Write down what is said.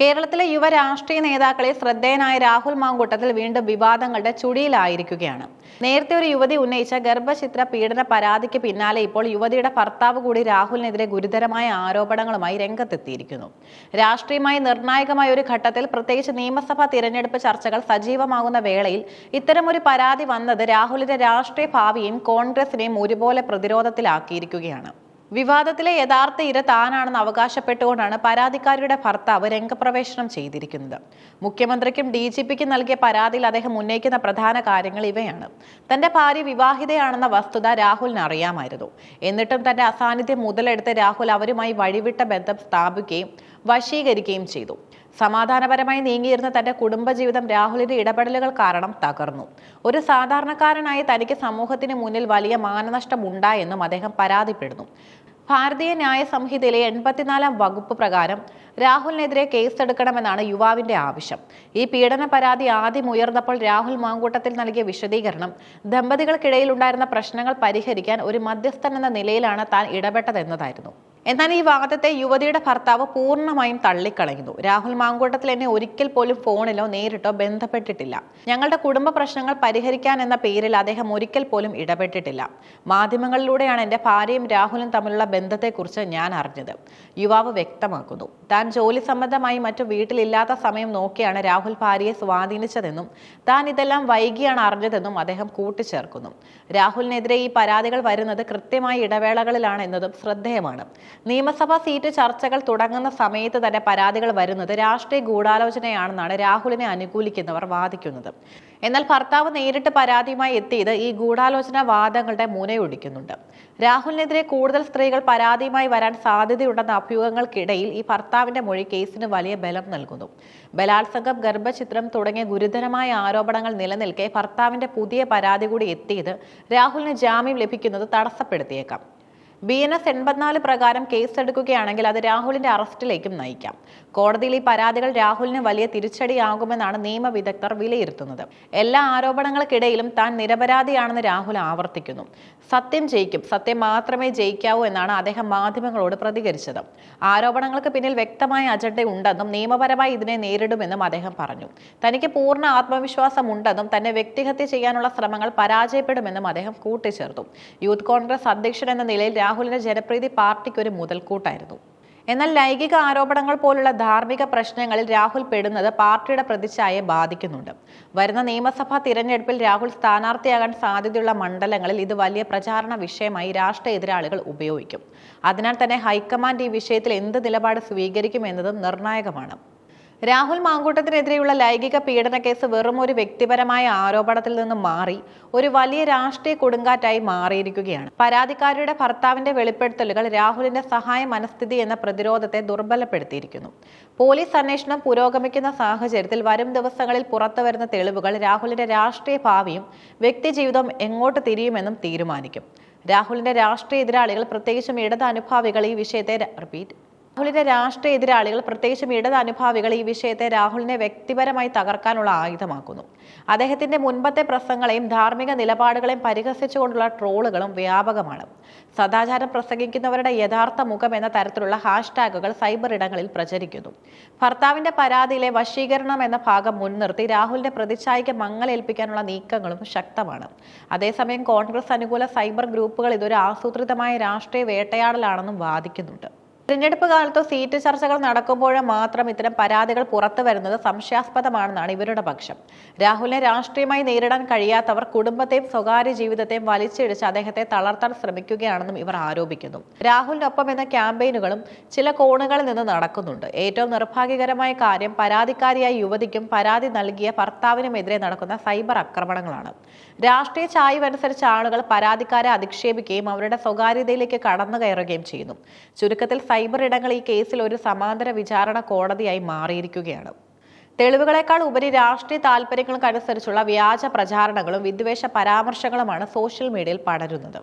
കേരളത്തിലെ യുവ രാഷ്ട്രീയ നേതാക്കളെ ശ്രദ്ധേയനായ രാഹുൽ മാങ്കൂട്ടത്തിൽ വീണ്ടും വിവാദങ്ങളുടെ ചുടിയിലായിരിക്കുകയാണ് നേരത്തെ ഒരു യുവതി ഉന്നയിച്ച ഗർഭചിത്ര പീഡന പരാതിക്ക് പിന്നാലെ ഇപ്പോൾ യുവതിയുടെ ഭർത്താവ് കൂടി രാഹുലിനെതിരെ ഗുരുതരമായ ആരോപണങ്ങളുമായി രംഗത്തെത്തിയിരിക്കുന്നു. രാഷ്ട്രീയമായി നിർണായകമായ ഒരു ഘട്ടത്തിൽ പ്രത്യേകിച്ച് നിയമസഭാ തിരഞ്ഞെടുപ്പ് ചർച്ചകൾ സജീവമാകുന്ന വേളയിൽ ഇത്തരമൊരു പരാതി വന്നത് രാഹുലിന്റെ രാഷ്ട്രീയ ഭാവിയും കോൺഗ്രസിനെയും ഒരുപോലെ പ്രതിരോധത്തിലാക്കിയിരിക്കുകയാണ്. വിവാദത്തിലെ യഥാർത്ഥ ഇര താനാണെന്ന് അവകാശപ്പെട്ടുകൊണ്ടാണ് പരാതിക്കാരിയുടെ ഭർത്താവ് രംഗപ്രവേശനം ചെയ്തിരിക്കുന്നത്. മുഖ്യമന്ത്രിക്കും ഡി ജി പിക്കും നൽകിയ പരാതിയിൽ അദ്ദേഹം ഉന്നയിക്കുന്ന പ്രധാന കാര്യങ്ങൾ ഇവയാണ്. തന്റെ ഭാര്യ വിവാഹിതയാണെന്ന വസ്തുത രാഹുലിന് അറിയാമായിരുന്നു. എന്നിട്ടും തന്റെ അസാന്നിധ്യം മുതലെടുത്ത് രാഹുൽ അവരുമായി വഴിവിട്ട ബന്ധം സ്ഥാപിക്കുകയും വശീകരിക്കുകയും ചെയ്തു. സമാധാനപരമായി നീങ്ങിയിരുന്ന തന്റെ കുടുംബജീവിതം രാഹുലിന്റെ ഇടപെടലുകൾ കാരണം തകർന്നു. ഒരു സാധാരണക്കാരനായി തനിക്ക് സമൂഹത്തിന് മുന്നിൽ വലിയ മാനനഷ്ടം ഉണ്ടായെന്നും അദ്ദേഹം പരാതിപ്പെടുന്നു. ഭാരതീയ ന്യായ സംഹിതയിലെ എൺപത്തിനാലാം വകുപ്പ് പ്രകാരം രാഹുലിനെതിരെ കേസെടുക്കണമെന്നാണ് യുവാവിന്റെ ആവശ്യം. ഈ പീഡന പരാതി ആദ്യം ഉയർന്നപ്പോൾ രാഹുൽ മാങ്കൂട്ടത്തിൽ നൽകിയ വിശദീകരണം ദമ്പതികൾക്കിടയിൽ ഉണ്ടായിരുന്ന പ്രശ്നങ്ങൾ പരിഹരിക്കാൻ ഒരു മധ്യസ്ഥൻ എന്ന നിലയിലാണ് താൻ ഇടപെട്ടതെന്നതായിരുന്നു. എന്നാൽ ഈ വാദത്തെ യുവതിയുടെ ഭർത്താവ് പൂർണമായും തള്ളിക്കളയുന്നു. രാഹുൽ മാങ്കൂട്ടത്തിൽ എന്നെ ഒരിക്കൽ പോലും ഫോണിലോ നേരിട്ടോ ബന്ധപ്പെട്ടിട്ടില്ല. ഞങ്ങളുടെ കുടുംബ പ്രശ്നങ്ങൾ പരിഹരിക്കാൻ എന്ന പേരിൽ അദ്ദേഹം ഒരിക്കൽ പോലും ഇടപെട്ടിട്ടില്ല. മാധ്യമങ്ങളിലൂടെയാണ് എന്റെ ഭാര്യയും രാഹുലും തമ്മിലുള്ള ബന്ധത്തെക്കുറിച്ച് ഞാൻ അറിഞ്ഞത്. യുവാവ് വ്യക്തമാക്കുന്നു. താൻ ജോലി സംബന്ധമായി മറ്റു വീട്ടിലില്ലാത്ത സമയം നോക്കിയാണ് രാഹുൽ ഭാര്യയെ സ്വാധീനിച്ചതെന്നും താൻ ഇതെല്ലാം വൈകിയാണ് അറിഞ്ഞതെന്നും അദ്ദേഹം കൂട്ടിച്ചേർക്കുന്നു. രാഹുലിനെതിരെ ഈ പരാതികൾ വരുന്നത് കൃത്യമായ ഇടവേളകളിലാണ് എന്നതും ശ്രദ്ധേയമാണ്. നിയമസഭാ സീറ്റ് ചർച്ചകൾ തുടങ്ങുന്ന സമയത്ത് തന്നെ പരാതികൾ വരുന്നത് രാഷ്ട്രീയ ഗൂഢാലോചനയാണെന്നാണ് രാഹുലിനെ അനുകൂലിക്കുന്നവർ വാദിക്കുന്നത്. എന്നാൽ ഭർത്താവ് നേരിട്ട് പരാതിയുമായി എത്തിയത് ഈ ഗൂഢാലോചന വാദങ്ങളുടെ മുനയൊടിക്കുന്നുണ്ട് രാഹുലിനെതിരെ കൂടുതൽ സ്ത്രീകൾ പരാതിയുമായി വരാൻ സാധ്യതയുണ്ടെന്ന അഭ്യൂഹങ്ങൾക്കിടയിൽ ഈ ഭർത്താവിന്റെ മൊഴി കേസിന് വലിയ ബലം നൽകുന്നു. ബലാത്സംഗം ഗർഭചിത്രം തുടങ്ങിയ ഗുരുതരമായ ആരോപണങ്ങൾ നിലനിൽക്കെ ഭർത്താവിന്റെ പുതിയ പരാതി കൂടി എത്തിയത് രാഹുലിന് ജാമ്യം ലഭിക്കുന്നത് തടസ്സപ്പെടുത്തിയേക്കാം. ബി എൻ എസ് എൺപത്തിനാല് പ്രകാരം കേസെടുക്കുകയാണെങ്കിൽ അത് രാഹുലിന്റെ അറസ്റ്റിലേക്കും നയിക്കാം. കോടതിയിൽ ഈ പരാതികൾ രാഹുലിന് വലിയ തിരിച്ചടിയാകുമെന്നാണ് നിയമവിദഗ്ധർ വിലയിരുത്തുന്നത്. എല്ലാ ആരോപണങ്ങൾക്കിടയിലും താൻ നിരപരാധിയാണെന്ന് രാഹുൽ ആവർത്തിക്കുന്നു. സത്യം ജയിക്കും. സത്യം മാത്രമേ ജയിക്കാവൂ എന്നാണ് അദ്ദേഹം മാധ്യമങ്ങളോട് പ്രതികരിച്ചത്. ആരോപണങ്ങൾക്ക് പിന്നിൽ വ്യക്തമായ അജണ്ട ഉണ്ടെന്നും നിയമപരമായി ഇതിനെ നേരിടുമെന്നും അദ്ദേഹം പറഞ്ഞു. തനിക്ക് പൂർണ ആത്മവിശ്വാസം ഉണ്ടെന്നും തന്നെ വ്യക്തിഹത്യ ചെയ്യാനുള്ള ശ്രമങ്ങൾ പരാജയപ്പെടുമെന്നും അദ്ദേഹം കൂട്ടിച്ചേർത്തു. യൂത്ത് കോൺഗ്രസ് അധ്യക്ഷൻ എന്ന നിലയിൽ രാഹുലിന്റെ ജനപ്രീതി പാർട്ടിക്ക് ഒരു മുതൽക്കൂട്ടായിരുന്നു. എന്നാൽ ലൈംഗിക ആരോപണങ്ങൾ പോലുള്ള ധാർമ്മിക പ്രശ്നങ്ങളിൽ രാഹുൽ പെടുന്നത് പാർട്ടിയുടെ പ്രതിച്ഛായയെ ബാധിക്കുന്നുണ്ട്. വരുന്ന നിയമസഭാ തിരഞ്ഞെടുപ്പിൽ രാഹുൽ സ്ഥാനാർത്ഥിയാകാൻ സാധ്യതയുള്ള മണ്ഡലങ്ങളിൽ ഇത് വലിയ പ്രചാരണ വിഷയമായി രാഷ്ട്രീയ എതിരാളികൾ ഉപയോഗിക്കും. അതിനാൽ തന്നെ ഹൈക്കമാൻഡ് ഈ വിഷയത്തിൽ എന്ത് നിലപാട് സ്വീകരിക്കുമെന്നതും നിർണായകമാണ്. രാഹുൽ മാങ്കൂട്ടത്തിനെതിരെയുള്ള ലൈംഗിക പീഡന കേസ് വെറും ഒരു വ്യക്തിപരമായ ആരോപണത്തിൽ നിന്ന് മാറി ഒരു വലിയ രാഷ്ട്രീയ കൊടുങ്കാറ്റായി മാറിയിരിക്കുകയാണ്. പരാതിക്കാരിയുടെ ഭർത്താവിന്റെ വെളിപ്പെടുത്തലുകൾ രാഹുലിന്റെ സഹായ മനസ്ഥിതി എന്ന പ്രതിരോധത്തെ ദുർബലപ്പെടുത്തിയിരിക്കുന്നു. പോലീസ് അന്വേഷണം പുരോഗമിക്കുന്ന സാഹചര്യത്തിൽ വരും ദിവസങ്ങളിൽ പുറത്തുവരുന്ന തെളിവുകൾ രാഹുലിന്റെ രാഷ്ട്രീയ ഭാവിയും വ്യക്തിജീവിതവും എങ്ങോട്ട് തിരിയുമെന്നും തീരുമാനിക്കും. രാഹുലിന്റെ രാഷ്ട്രീയ എതിരാളികൾ പ്രത്യേകിച്ചും ഇടത് അനുഭാവികൾ ഈ വിഷയത്തെ റിപ്പീറ്റ് രാഹുലിന്റെ രാഷ്ട്രീയ എതിരാളികൾ പ്രത്യേകിച്ചും ഇടത് അനുഭാവികൾ ഈ വിഷയത്തെ രാഹുലിനെ വ്യക്തിപരമായി തകർക്കാനുള്ള ആയുധമാക്കുന്നു. അദ്ദേഹത്തിന്റെ മുൻപത്തെ പ്രസംഗങ്ങളെയും ധാർമ്മിക നിലപാടുകളെയും പരിഹസിച്ചുകൊണ്ടുള്ള ട്രോളുകളും വ്യാപകമാണ്. സദാചാരം പ്രസംഗിക്കുന്നവരുടെ യഥാർത്ഥ മുഖം എന്ന തരത്തിലുള്ള ഹാഷ്ടാഗുകൾ സൈബർ ഇടങ്ങളിൽ പ്രചരിക്കുന്നു. ഭർത്താവിന്റെ പരാതിയിലെ വശീകരണം എന്ന ഭാഗം മുൻനിർത്തി രാഹുലിന്റെ പ്രതിച്ഛായയ്ക്ക് മങ്ങലേൽപ്പിക്കാനുള്ള നീക്കങ്ങളും ശക്തമാണ്. അതേസമയം കോൺഗ്രസ് അനുകൂല സൈബർ ഗ്രൂപ്പുകൾ ഇതൊരു ആസൂത്രിതമായ രാഷ്ട്രീയ വേട്ടയാടലാണെന്നും വാദിക്കുന്നുണ്ട്. തിരഞ്ഞെടുപ്പ് കാലത്തോ സീറ്റ് ചർച്ചകൾ നടക്കുമ്പോഴോ മാത്രം ഇത്തരം പരാതികൾ പുറത്തു വരുന്നത് സംശയാസ്പദമാണെന്നാണ് ഇവരുടെ പക്ഷം. രാഹുലിനെ രാഷ്ട്രീയമായി നേരിടാൻ കഴിയാത്തവർ കുടുംബത്തെയും സ്വകാര്യ ജീവിതത്തെയും വലിച്ചിടിച്ച് അദ്ദേഹത്തെ തളർത്താൻ ശ്രമിക്കുകയാണെന്നും ഇവർ ആരോപിക്കുന്നു. രാഹുലിനൊപ്പം എന്ന ക്യാമ്പയിനുകളും ചില കോണുകളിൽ നിന്ന് നടക്കുന്നുണ്ട്. ഏറ്റവും നിർഭാഗ്യകരമായ കാര്യം പരാതിക്കാരിയായ യുവതിക്കും പരാതി നൽകിയ ഭർത്താവിനുമെതിരെ നടക്കുന്ന സൈബർ ആക്രമണങ്ങളാണ്. രാഷ്ട്രീയ ചായ്വനുസരിച്ച് ആളുകൾ പരാതിക്കാരെ അധിക്ഷേപിക്കുകയും അവരുടെ സ്വകാര്യതയിലേക്ക് കടന്നു കയറുകയും ചെയ്യുന്നു. ചുരുക്കത്തിൽ സൈബർ ഇടങ്ങൾ ഈ കേസിൽ ഒരു സമാന്തര വിചാരണ കോടതിയായി മാറിയിരിക്കുകയാണ്. തെളിവുകളെക്കാൾ ഉപരി രാഷ്ട്രീയ താല്പര്യങ്ങൾക്കനുസരിച്ചുള്ള വ്യാജ പ്രചാരണങ്ങളും വിദ്വേഷ പരാമർശങ്ങളുമാണ് സോഷ്യൽ മീഡിയയിൽ പടരുന്നത്.